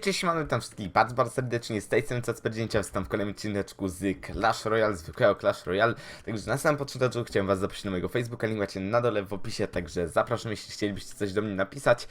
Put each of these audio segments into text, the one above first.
Cześć, mamy tam wszystkich bardzo, bardzo serdecznie z tej strony Cacperdzięcia, witam w kolejnym odcineczku z Clash Royale, zwykłego Clash Royale. Także na samym początku chciałem was zaprosić na mojego Facebooka, link macie na dole w opisie, także zapraszam, jeśli chcielibyście coś do mnie napisać.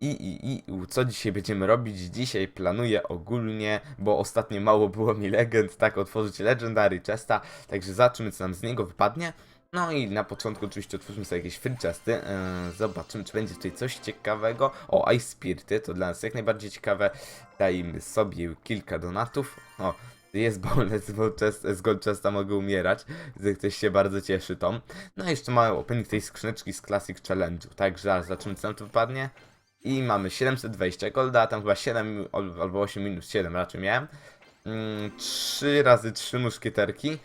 I, i, i co dzisiaj będziemy robić? Dzisiaj planuję ogólnie, bo ostatnio mało było mi legend, tak, otworzyć Legendary Chesta, także zobaczymy co nam z niego wypadnie. No i na początku oczywiście otwórzmy sobie jakieś free chesty, yy, zobaczymy czy będzie tutaj coś ciekawego. O, Ice Spirity, to dla nas jak najbardziej ciekawe. Dajmy sobie kilka donatów. O, jest bonus z Gold Chest- z Gold Chesta, mogę umierać, że ktoś się bardzo cieszy tą. No i jeszcze mamy opening tej skrzyneczki z Classic Challenge'u, także zaraz zobaczymy co nam tu wypadnie. I mamy 720 golda, tam chyba 7 al- albo 8 minus 7 raczej miałem. Mm, 3 razy 3 muszkieterki.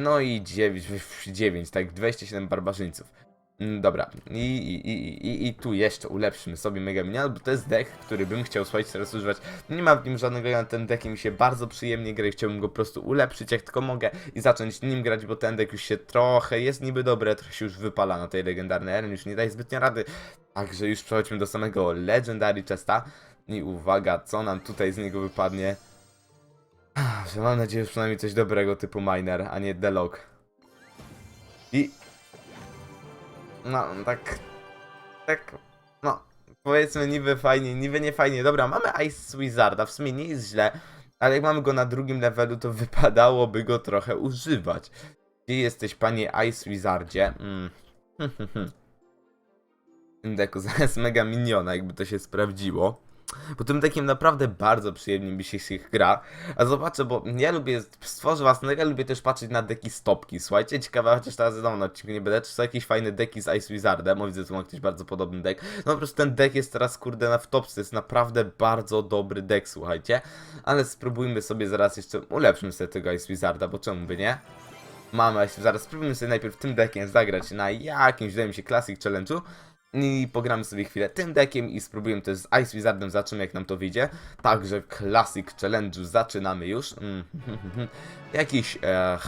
No i 9, 9 tak, 27 barbarzyńców. Mm, Dobra, I, i, i, i, i tu jeszcze ulepszymy sobie Mega Minion, bo to jest deck, który bym chciał słuchać teraz używać. Nie mam w nim żadnego, na ten deck mi się bardzo przyjemnie gra i chciałbym go po prostu ulepszyć jak tylko mogę i zacząć nim grać, bo ten deck już się trochę jest niby dobry, trochę się już wypala na tej legendarnej arenie, już nie daje zbytnio rady. Także już przechodźmy do samego Legendary Chesta. I uwaga, co nam tutaj z niego wypadnie. Że mam nadzieję, że przynajmniej coś dobrego typu miner, a nie delog. I... No, tak... Tak... No, powiedzmy niby fajnie, niby nie fajnie. Dobra, mamy Ice Wizarda, w sumie nie jest źle, ale jak mamy go na drugim levelu, to wypadałoby go trochę używać. Gdzie jesteś, panie Ice Wizardzie? Mm. Tym deku zamiast mega miniona, jakby to się sprawdziło. Bo tym deckiem naprawdę bardzo przyjemnie mi się ich gra. A zobaczę, bo ja lubię, stworzę własne, ja lubię też patrzeć na deki stopki. Słuchajcie, ciekawe, chociaż teraz znowu na odcinku nie będę, czy są jakieś fajne deki z Ice Wizardem, bo widzę, tu ma ktoś bardzo podobny deck. No po prostu ten deck jest teraz, kurde, na w topce, jest naprawdę bardzo dobry deck, słuchajcie. Ale spróbujmy sobie zaraz jeszcze, ulepszymy sobie tego Ice Wizarda, bo czemu by nie? Mamy Ice Wizarda, spróbujmy sobie najpierw tym deckiem zagrać na jakimś, wydaje mi się, Classic Challenge'u. I pogramy sobie chwilę tym deckiem i spróbujemy też z Ice Wizardem, zobaczymy jak nam to wyjdzie. Także Classic Challenge'u zaczynamy już. Mm, Jakiś e,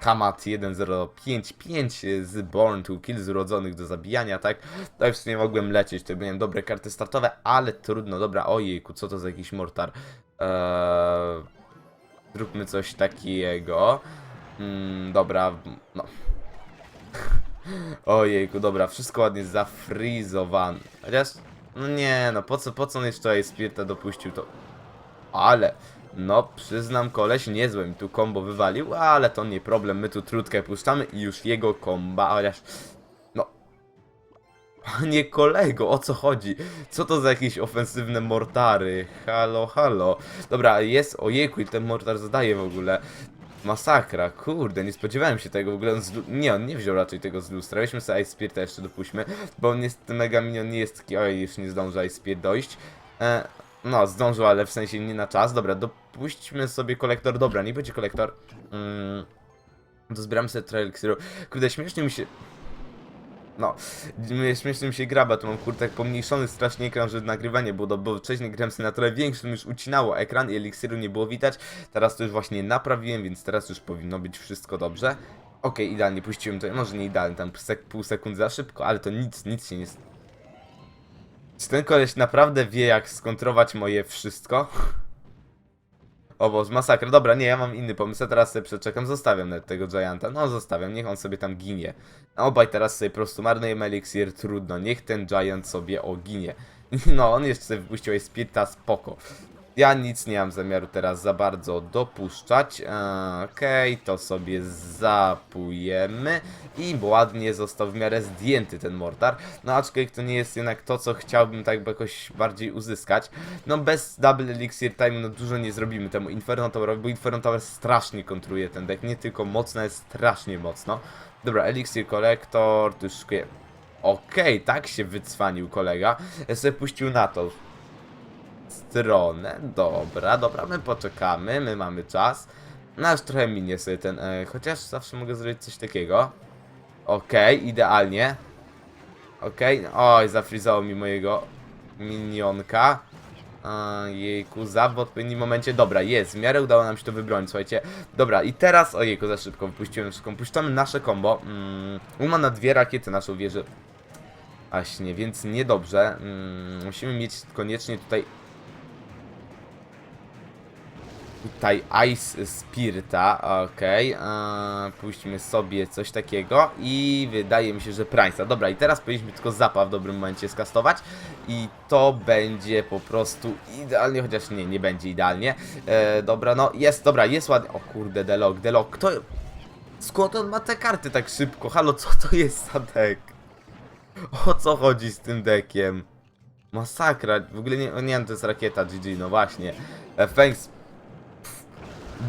Kamat 1055 z Born to Kill z urodzonych do zabijania, tak? To już nie mogłem lecieć, to miałem dobre karty startowe, ale trudno, dobra, ojejku, co to za jakiś mortar? Eee, zróbmy coś takiego. Mm, dobra, no. Ojejku, dobra, wszystko ładnie zafrizowane. Chociaż, no nie, no po co, po co on jeszcze tutaj Spirta dopuścił to? Ale, no przyznam, koleś niezłe mi tu kombo wywalił, ale to nie problem, my tu trutkę puszczamy i już jego komba, chociaż, no... Panie kolego, o co chodzi? Co to za jakieś ofensywne mortary? Halo, halo. Dobra, jest, ojejku, i ten mortar zadaje w ogóle. Masakra, kurde, nie spodziewałem się tego w ogóle. On z, nie, on nie wziął raczej tego z lustra. Weźmy sobie Ice Spirita jeszcze dopuśćmy, bo on jest, Mega Minion nie jest taki, oj, już nie zdąży Ice dojść. E, no, zdążył, ale w sensie nie na czas. Dobra, dopuśćmy sobie kolektor. Dobra, nie będzie kolektor. Mm, sobie trail Xero. Kurde, śmiesznie mi się... No, śmiesznie mi się gra, bo tu mam kurde tak pomniejszony strasznie ekran, że nagrywanie było, do- bo wcześniej grałem sobie na trochę większym, już ucinało ekran i eliksiru nie było widać. Teraz to już właśnie naprawiłem, więc teraz już powinno być wszystko dobrze. Okej, idealnie puściłem to, może nie idealnie, tam sek pół sekundy za szybko, ale to nic, nic się nie... Czy ten koleś naprawdę wie jak skontrować moje wszystko? O masakra. Dobra, nie, ja mam inny pomysł. Teraz sobie przeczekam, zostawiam nawet tego Gianta. No, zostawiam, niech on sobie tam ginie. No, obaj teraz sobie po prostu marnujemy eliksir, trudno. Niech ten Giant sobie oginie. No, on jeszcze sobie wypuścił Spirita, spoko. Ja nic nie mam zamiaru teraz za bardzo dopuszczać. Okej, to sobie zapujemy. I ładnie został w miarę zdjęty ten mortar. No aczkolwiek to nie jest jednak to, co chciałbym tak jakoś bardziej uzyskać. No bez Double Elixir Time no dużo nie zrobimy temu Inferno Towerowi, bo Inferno Tower strasznie kontruje ten deck. Nie tylko mocno, jest strasznie mocno. Dobra, Elixir Collector, tu szkuję. Okej, tak się wycwanił kolega. Ja sobie puścił na to stronę. Dobra, dobra, my poczekamy, my mamy czas. No aż trochę minie sobie ten, e, chociaż zawsze mogę zrobić coś takiego. Okej, idealnie. Okej, oj, zafrizało mi mojego minionka. Jejku, za w odpowiednim momencie. Dobra, jest, w miarę udało nam się to wybronić, słuchajcie. Dobra, i teraz, ojejku, za szybko wypuściłem wszystko. Puszczamy nasze combo. Mm, Uma na dwie rakiety naszą wieżę. Właśnie, więc niedobrze. Mm, musimy mieć koniecznie tutaj tutaj Ice Spirita, okej, eee, puśćmy sobie coś takiego i wydaje mi się, że Price'a. Dobra, i teraz powinniśmy tylko Zapa w dobrym momencie skastować i to będzie po prostu idealnie, chociaż nie, nie będzie idealnie. Eee, dobra, no jest, dobra, jest ładnie. O kurde, Delok, Delok, kto... Skąd on ma te karty tak szybko? Halo, co to jest za deck? O co chodzi z tym deckiem? Masakra, w ogóle nie, nie wiem, to jest rakieta GG, no właśnie. E, Fangs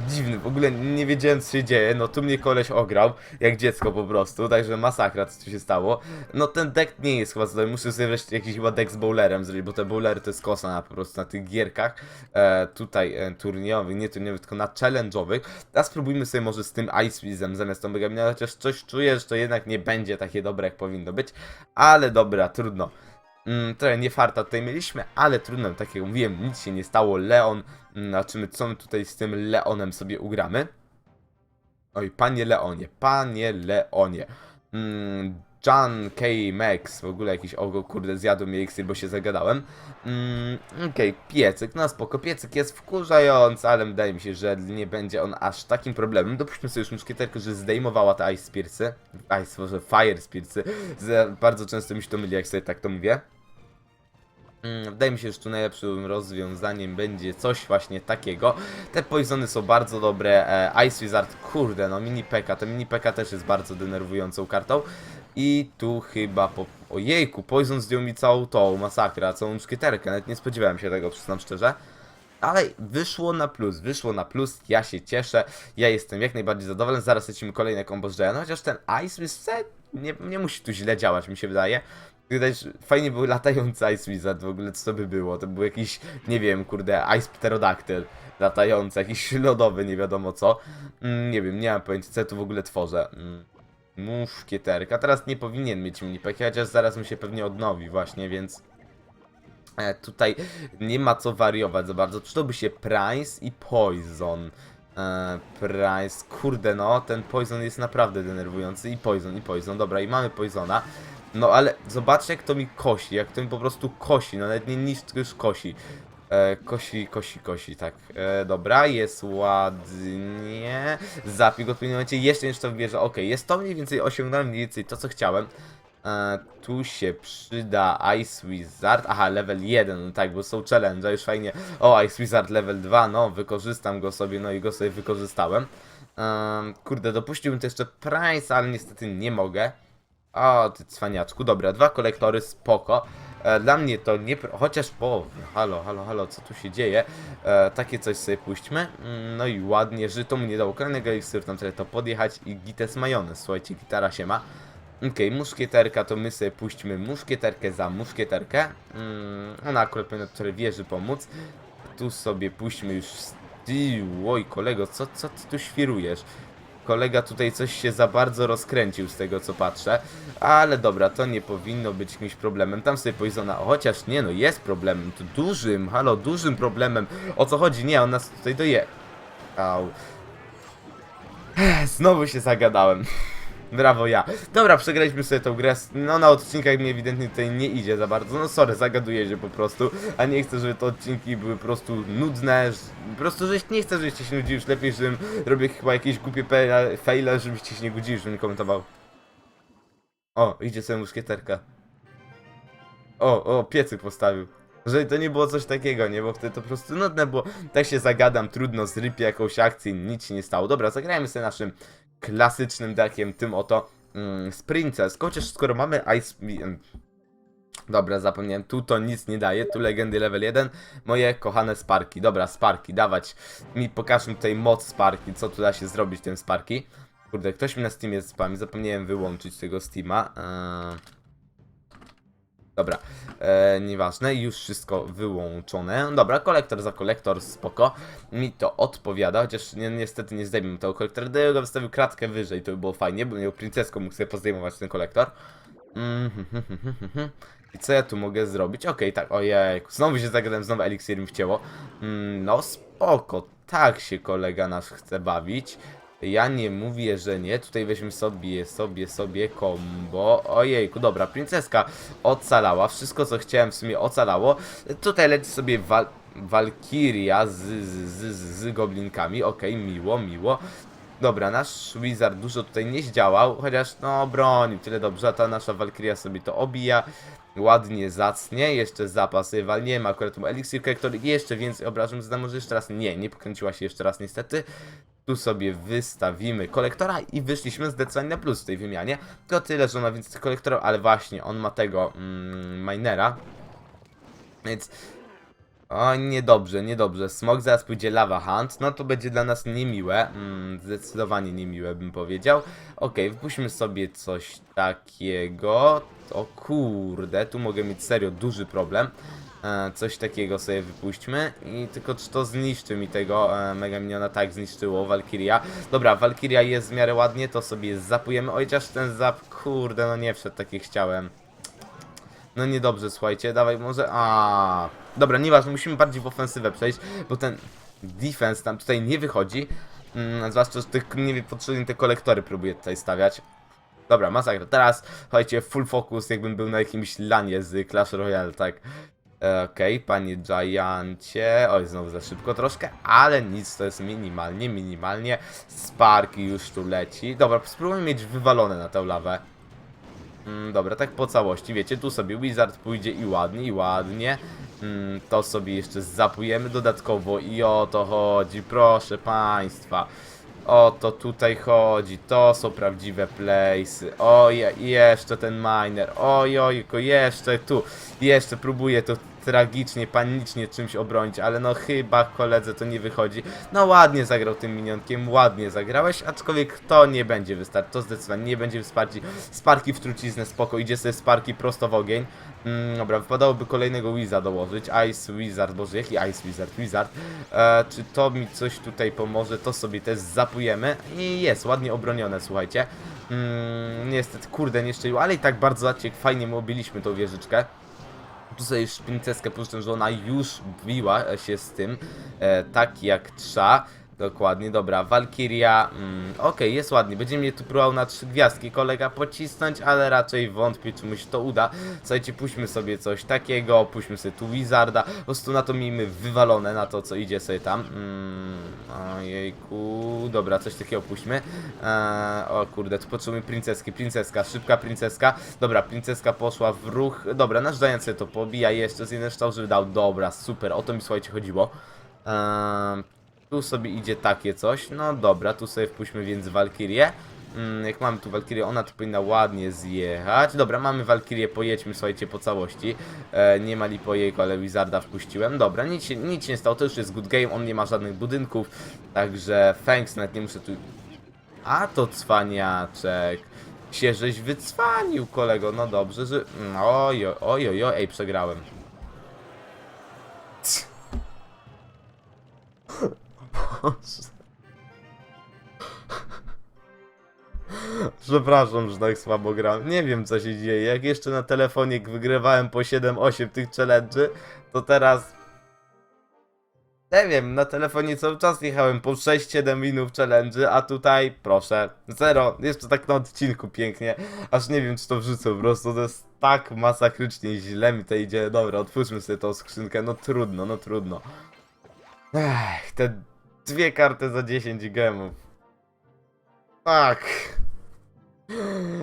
dziwny, w ogóle nie wiedziałem co się dzieje, no tu mnie koleś ograł, jak dziecko po prostu, także masakra co tu się stało. No ten deck nie jest chyba zadowolony, muszę sobie wreszcie jakiś chyba deck z bowlerem zrobić, bo te bowlery to jest kosa na, po prostu na tych gierkach, e, tutaj e, turniejowych, nie turniejowych, tylko na challenge'owych. A spróbujmy sobie może z tym Ice Wizem zamiast tą Megamina, chociaż coś czuję, że to jednak nie będzie takie dobre jak powinno być, ale dobra, trudno. Mm, trochę nie farta tutaj mieliśmy, ale trudno, tak jak mówiłem, nic się nie stało. Leon, znaczy co my tutaj z tym Leonem sobie ugramy? Oj, panie Leonie, panie Leonie. Mm, John K. Max, w ogóle jakiś ogo, kurde, zjadł mi eliksir, bo się zagadałem. Mm, Okej, piecyk, no spoko, piecyk jest wkurzający, ale wydaje mi się, że nie będzie on aż takim problemem. Dopuśćmy sobie już muszkieterkę, że zdejmowała te Ice Spearsy. Ice, może Fire Spearsy. Bardzo często mi się to myli, jak sobie tak to mówię. Mm, Wydaje mi się, że tu najlepszym rozwiązaniem będzie coś właśnie takiego. Te poisony są bardzo dobre. E, Ice Wizard, kurde, no mini Pekka. To mini Pekka też jest bardzo denerwującą kartą. I tu chyba po... Ojejku, Poison zdjął mi całą tą masakra, całą muszkieterkę. Nawet nie spodziewałem się tego, przyznam szczerze. Ale wyszło na plus, wyszło na plus, ja się cieszę, ja jestem jak najbardziej zadowolony, zaraz lecimy kolejne combo z Giant, chociaż ten Ice Wizard nie, nie musi tu źle działać, mi się wydaje. Widać, fajnie był latający Ice Wizard w ogóle, co to by było? To był jakiś, nie wiem, kurde, Ice Pterodactyl latający, jakiś lodowy, nie wiadomo co. Mm, nie wiem, nie mam pojęcia, co ja tu w ogóle tworzę. Mm, muszkieterka, teraz nie powinien mieć minipeki, chociaż zaraz mi się pewnie odnowi właśnie, więc... E, tutaj nie ma co wariować za bardzo. Przydałby się Price i Poison. E, Price, kurde no, ten Poison jest naprawdę denerwujący. I Poison, i Poison, dobra, i mamy Poisona. No ale zobaczcie jak to mi kosi, jak to mi po prostu kosi, no nawet nie niż tylko już kosi. E, kosi, kosi, kosi, tak. E, dobra, jest ładnie. Zapik w odpowiednim momencie, jeszcze to wybierze. Ok, jest to mniej więcej, osiągnąłem mniej więcej to co chciałem. E, tu się przyda Ice Wizard. Aha, level 1, no tak, bo są challenge, już fajnie. O, Ice Wizard level 2, no, wykorzystam go sobie, no i go sobie wykorzystałem. Ehm, kurde, dopuściłbym to jeszcze Price, ale niestety nie mogę. O, ty cwaniaczku, dobra, dwa kolektory, spoko. E, dla mnie to nie... Chociaż po... Halo, halo, halo, co tu się dzieje? E, takie coś sobie puśćmy. Mm, No i ładnie, że to mu nie dało kolejnego eliksiru, tam trzeba to podjechać i gites majonez. Słuchajcie, gitara się ma. Okej, muszkieterka, to my sobie puśćmy muszkieterkę za muszkieterkę. Mm, ona akurat powinna tutaj wieży pomóc. Tu sobie puśćmy już... Oj, kolego, co, co ty tu świrujesz? Kolega tutaj coś się za bardzo rozkręcił z tego co patrzę. Ale dobra, to nie powinno być jakimś problemem. Tam sobie Poisona, o, chociaż nie no, jest problemem. Tu dużym, halo, dużym problemem. O co chodzi? Nie, on nas tutaj doje. Au. Znowu się zagadałem. Brawo ja. Dobra, przegraliśmy sobie tą grę. No na odcinkach mi ewidentnie tutaj nie idzie za bardzo. No sorry, zagaduję się po prostu. A nie chcę, żeby te odcinki były po prostu nudne. że- Po prostu, że nie chcę, żebyście się nudzili. Już lepiej, żebym robił chyba jakieś głupie faile, żebyście się nie nudzili, żebym nie komentował. O, idzie sobie muszkieterka. O, o, piecyk postawił. Żeby to nie było coś takiego, nie? Bo wtedy to po prostu nudne, bo tak się zagadam, trudno, zrypię jakąś akcję, nic się nie stało. Dobra, zagrajmy sobie naszym klasycznym deckiem, tym oto mm, z Princess. Chociaż skoro mamy Ice... Dobra, zapomniałem, tu to nic nie daje, tu legendy level 1, moje kochane Sparki. Dobra, Sparki, dawać mi, pokaż mi tutaj moc Sparki, co tu da się zrobić tym Sparki. Kurde, ktoś mi na Steamie spami, zapomniałem wyłączyć tego Steama. Eee... Dobra, e, nieważne, już wszystko wyłączone. Dobra, kolektor za kolektor, spoko. Mi to odpowiada, chociaż ni niestety nie zdejmę tego kolektora. Gdybym go wystawił kratkę wyżej, to by było fajnie, bo miał princeską, mógł sobie pozdejmować ten kolektor. Mm, hm, hm, hm, hm, hm. I co ja tu mogę zrobić? Okej, tak, ojej, znowu się zagadałem, znowu eliksir mi wcięło. Mm, no spoko, tak się kolega nasz chce bawić. Ja nie mówię, że nie. Tutaj weźmy sobie, sobie, sobie combo. Ojejku, dobra, princeska ocalała. Wszystko, co chciałem w sumie ocalało. Tutaj leci sobie wal... Valkyria z, z, z, z, goblinkami. Okej, miło, miło. Dobra, nasz Wizard dużo tutaj nie zdziałał, chociaż no broni tyle dobrze, ta nasza Valkyria sobie to obija. Ładnie, zacnie, jeszcze zapas jej walniemy, akurat mu eliksir kolektor jeszcze więcej obrażeń zada, może jeszcze raz, nie, nie pokręciła się jeszcze raz niestety. Tu sobie wystawimy kolektora i wyszliśmy zdecydowanie na plus w tej wymianie. To tyle, że on ma więcej kolektorów, ale właśnie, on ma tego mm, minera. Więc o, niedobrze, niedobrze. Smok zaraz pójdzie Lava Hunt, no to będzie dla nas niemiłe. Mm, zdecydowanie niemiłe bym powiedział. Okej, wypuśćmy sobie coś takiego. O kurde, tu mogę mieć serio duży problem. E, coś takiego sobie wypuśćmy. I tylko czy to zniszczy mi tego e, Mega Miniona? Tak, zniszczyło Valkyria. Dobra, Valkyria jest w miarę ładnie, to sobie zapujemy. Oj, chociaż ten zap, kurde, no nie wszedł tak jak chciałem. No niedobrze, słuchajcie, dawaj może... A, Dobra, nieważne, musimy bardziej w ofensywę przejść, bo ten defense nam tutaj nie wychodzi. Mm, zwłaszcza, że tych niepotrzebne te kolektory próbuję tutaj stawiać. Dobra, masakra. Teraz, słuchajcie, full focus, jakbym był na jakimś lanie z Clash Royale, tak. Okej, panie Giancie. Oj, znowu za szybko troszkę, ale nic, to jest minimalnie, minimalnie. Spark już tu leci. Dobra, spróbujmy mieć wywalone na tę lawę. Mm, dobra, tak po całości, wiecie, tu sobie Wizard pójdzie i ładnie, i ładnie. Mm, to sobie jeszcze zapujemy dodatkowo i o to chodzi, proszę państwa. O to tutaj chodzi, to są prawdziwe playsy. Oj, jeszcze ten miner. Oj, ojko, jeszcze tu. Jeszcze próbuję to tragicznie, panicznie czymś obronić, ale no chyba koledze to nie wychodzi. No ładnie zagrał tym minionkiem, ładnie zagrałeś, aczkolwiek to nie będzie wystarczy, to zdecydowanie nie będzie wystarczy. Sparki w truciznę, spoko, idzie sobie Sparki prosto w ogień. Mm, dobra, wypadałoby kolejnego Wiza dołożyć. Ice Wizard, boże, jaki Ice Wizard? Wizard. E, czy to mi coś tutaj pomoże? To sobie też zapujemy. I jest, ładnie obronione, słuchajcie. Mm, niestety, kurde, nie szczelił, ale i tak bardzo zaciek, fajnie mu obiliśmy tą wieżyczkę. Tu sobie już princeskę że ona już biła się z tym, e, tak jak trzeba. Dokładnie, dobra, Valkyria, mm, okej, jest ładnie, będzie mnie tu próbował na trzy gwiazdki kolega pocisnąć, ale raczej wątpię, czy mu się to uda. Słuchajcie, puśćmy sobie coś takiego, puśćmy sobie tu Wizarda, po prostu na to miejmy wywalone, na to, co idzie sobie tam. Mm, ojejku, dobra, coś takiego puśćmy. E, o kurde, tu potrzebujemy princeski, princeska, szybka princeska. Dobra, princeska poszła w ruch, dobra, nasz Giant sobie to pobija, jeszcze z jeden ształ, żeby dał, dobra, super, o to mi słuchajcie chodziło. Eee, tu sobie idzie takie coś. No dobra, tu sobie wpuśćmy więc Walkirię. Mm, jak mamy tu Walkirię, ona tu powinna ładnie zjechać. Dobra, mamy Walkirię, pojedźmy słuchajcie po całości. E, nie ma lipojejku, ale Wizarda wpuściłem. Dobra, nic się, nic się nie stało, to już jest good game, on nie ma żadnych budynków. Także thanks, nawet nie muszę tu... A to cwaniaczek. Się żeś wycwanił, kolego. No dobrze, że... mm, oj, oj, oj, oj, ej, przegrałem. Przepraszam, że tak słabo gram. Nie wiem co się dzieje. Jak jeszcze na telefonie wygrywałem po 7-8 tych challenge'y, to teraz... Nie wiem, na telefonie cały czas jechałem po 6-7 minut challenge'y, a tutaj proszę, zero. Jeszcze tak na odcinku pięknie. Aż nie wiem czy to wrzucę po prostu, to jest tak masakrycznie źle mi to idzie. Dobra, otwórzmy sobie tą skrzynkę. No trudno, no trudno. Ech, te dwie karty za 10 gemów. Tak.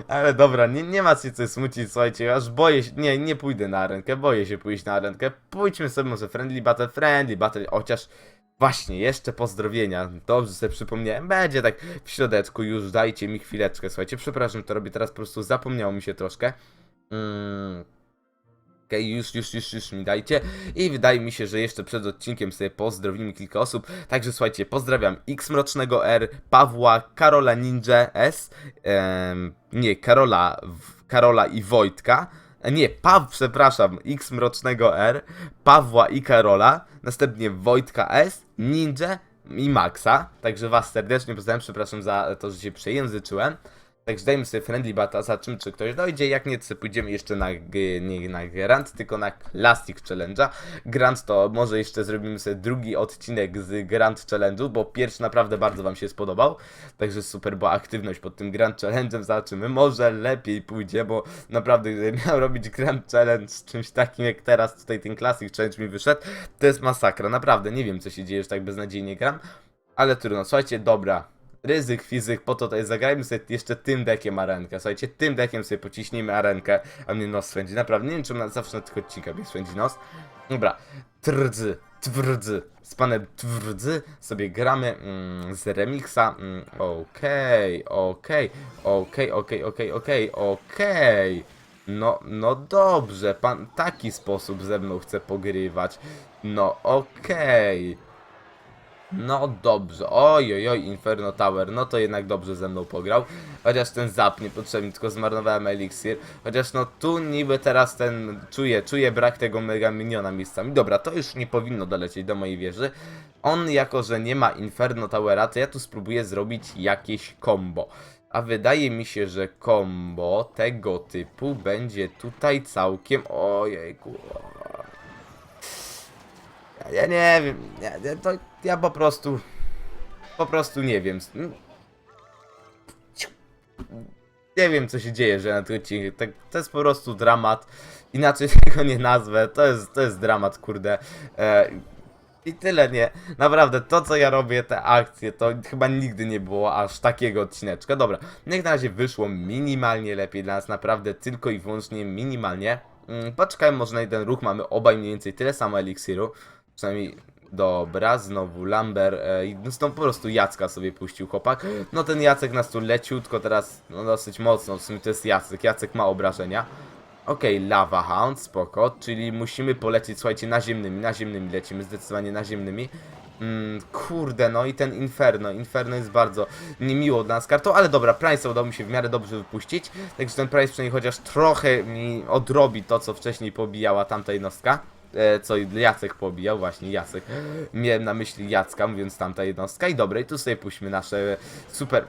Ale dobra, nie, nie ma się co smucić, słuchajcie, aż boję się, nie, nie pójdę na arenkę, boję się pójść na arenkę, pójdźmy sobie może friendly battle, friendly battle, chociaż właśnie, jeszcze pozdrowienia, dobrze sobie przypomniałem, będzie tak w środeczku już, dajcie mi chwileczkę, słuchajcie, przepraszam, to robię teraz, po prostu zapomniało mi się troszkę. Mm. Okej, już, już, już, już mi dajcie. I wydaje mi się, że jeszcze przed odcinkiem sobie pozdrowimy kilka osób. Także słuchajcie, pozdrawiam X Mrocznego R, Pawła, Karola Ninja S, em, nie, Karola, Karola i Wojtka. E, Nie, Paw, przepraszam, X Mrocznego R, Pawła i Karola, następnie Wojtka S, Ninja i Maxa. Także was serdecznie pozdrawiam, przepraszam za to, że się przejęzyczyłem. Także dajmy sobie friendly bata, zobaczymy czy ktoś dojdzie, jak nie, to pójdziemy jeszcze na, nie na Grand, tylko na Classic Challenge'a. Grand to może jeszcze zrobimy sobie drugi odcinek z Grand Challenge'u, bo pierwszy naprawdę bardzo wam się spodobał. Także super była aktywność pod tym Grand Challenge'em, zobaczymy, może lepiej pójdzie, bo naprawdę gdybym miał robić Grand Challenge z czymś takim jak teraz tutaj ten Classic Challenge mi wyszedł, to jest masakra, naprawdę, nie wiem co się dzieje, że tak beznadziejnie gram. Ale trudno, słuchajcie, dobra. Ryzyk, fizyk, po to tutaj zagrajmy sobie jeszcze tym dekiem arenkę. Słuchajcie, tym dekiem sobie pociśnijmy arenkę, a mnie nos swędzi. Naprawdę, nie wiem czemu na, zawsze na tych odcinkach mnie swędzi nos. Dobra, trdzy, twrdzy, z panem twrdzy sobie gramy mm, z remixa. Mm, Okej, okej, okej, okej, okej, okej. No, no dobrze, pan taki sposób ze mną chce pogrywać. No okej. No dobrze, oj, oj, oj, Inferno Tower, no to jednak dobrze ze mną pograł. Chociaż ten zap niepotrzebny, tylko zmarnowałem eliksir. Chociaż no tu niby teraz ten, czuję, czuję brak tego mega miniona miejscami. Dobra, to już nie powinno dolecieć do mojej wieży. On jako, że nie ma Inferno Towera, to ja tu spróbuję zrobić jakieś combo. A wydaje mi się, że combo tego typu będzie tutaj całkiem... Ojejku... Ja, ja nie wiem, ja, ja, to ja po prostu, po prostu nie wiem. Nie wiem co się dzieje, że na tym odcinku, tak, to jest po prostu dramat, inaczej tego nie nazwę, to jest, to jest dramat, kurde. E, I tyle, nie. Naprawdę, to co ja robię, te akcje, to chyba nigdy nie było aż takiego odcineczka. Dobra, niech na razie wyszło minimalnie lepiej dla nas, naprawdę tylko i wyłącznie minimalnie. Mm, Poczekajmy może na jeden ruch, mamy obaj mniej więcej tyle samo eliksiru. Przynajmniej dobra, znowu Lamber e, i znowu po prostu Jacka sobie puścił chłopak. No ten Jacek nas tu leciutko teraz, no dosyć mocno, w sumie to jest Jacek, Jacek ma obrażenia. Okej, Lava Hound, spoko, czyli musimy polecieć, słuchajcie, naziemnymi, naziemnymi lecimy, zdecydowanie naziemnymi. Mm, kurde, no i ten Inferno, Inferno jest bardzo niemiło dla nas kartą, ale dobra, Price udało mi się w miarę dobrze wypuścić, także ten Price przynajmniej chociaż trochę mi odrobi to, co wcześniej pobijała tamta jednostka e, co Jacek pobijał, właśnie Jacek. Miałem na myśli Jacka, mówiąc tamta jednostka. I dobra, i tu sobie puśćmy nasze super...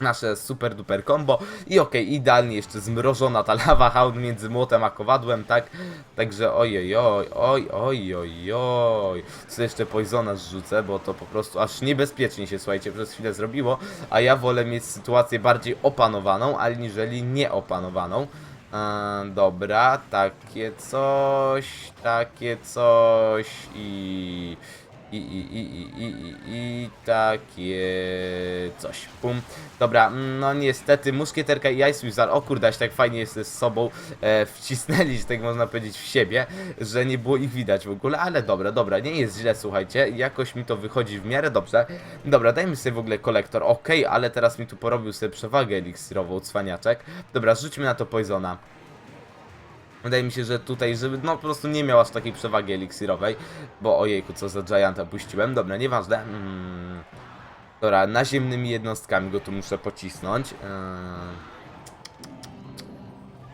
Nasze super duper combo i okej, idealnie jeszcze zmrożona ta lawa hound między młotem a kowadłem, tak? Także oj oj oj oj oj oj Co jeszcze poisona zrzucę, bo to po prostu aż niebezpiecznie się, słuchajcie, przez chwilę zrobiło, a ja wolę mieć sytuację bardziej opanowaną, aniżeli nieopanowaną. Eee, dobra, takie coś, takie coś i... I, i, i, i, i, i, i takie coś. Pum. Dobra, no niestety muszkieterka i Ice o kurde, aż tak fajnie jest z sobą e, wcisnęli, tak można powiedzieć, w siebie, że nie było ich widać w ogóle, ale dobra, dobra, nie jest źle, słuchajcie, jakoś mi to wychodzi w miarę dobrze. Dobra, dajmy sobie w ogóle kolektor, okej, ale teraz mi tu porobił sobie przewagę eliksirową, cwaniaczek. Dobra, rzućmy na to Poisona. Wydaje mi się, że tutaj, żeby no po prostu nie miał aż takiej przewagi eliksirowej, bo ojejku, co za Gianta puściłem, dobra, nieważne. Mm. Dobra, naziemnymi jednostkami go tu muszę pocisnąć. Yy.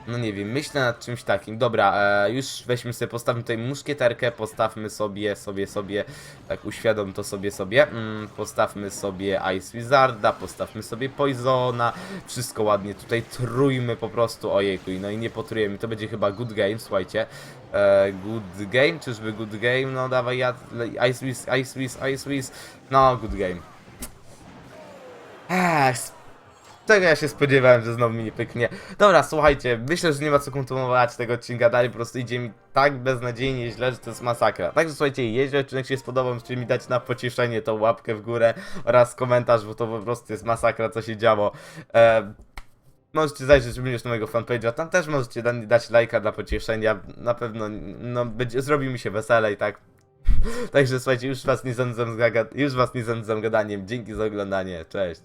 No nie wiem, myślę nad czymś takim. Dobra, e, już weźmy sobie, postawmy tutaj muszkieterkę, postawmy sobie, sobie, sobie, tak uświadom to sobie, sobie. Mm, postawmy sobie Ice Wizarda, postawmy sobie Poisona, wszystko ładnie tutaj trójmy po prostu, ojejku, no i nie potrujemy, to będzie chyba good game, słuchajcie. E, good game, czyżby good game? No dawaj, ja, Ice Wiz, Ice Wiz, Ice Wiz, no good game. Ech, tego ja się spodziewałem, że znowu mi nie pyknie. Dobra, słuchajcie, myślę, że nie ma co kontynuować tego odcinka dalej, po prostu idzie mi tak beznadziejnie źle, że to jest masakra. Także słuchajcie, jeśli odcinek się spodobał, możecie mi dać na pocieszenie tą łapkę w górę oraz komentarz, bo to po prostu jest masakra, co się działo. E, Możecie zajrzeć również na mojego fanpage'a, tam też możecie da, dać lajka dla pocieszenia, na pewno no, będzie, zrobi mi się weselej, tak? Także słuchajcie, już was nie zanudzam, z gada- już was nie gadaniem, dzięki za oglądanie, cześć.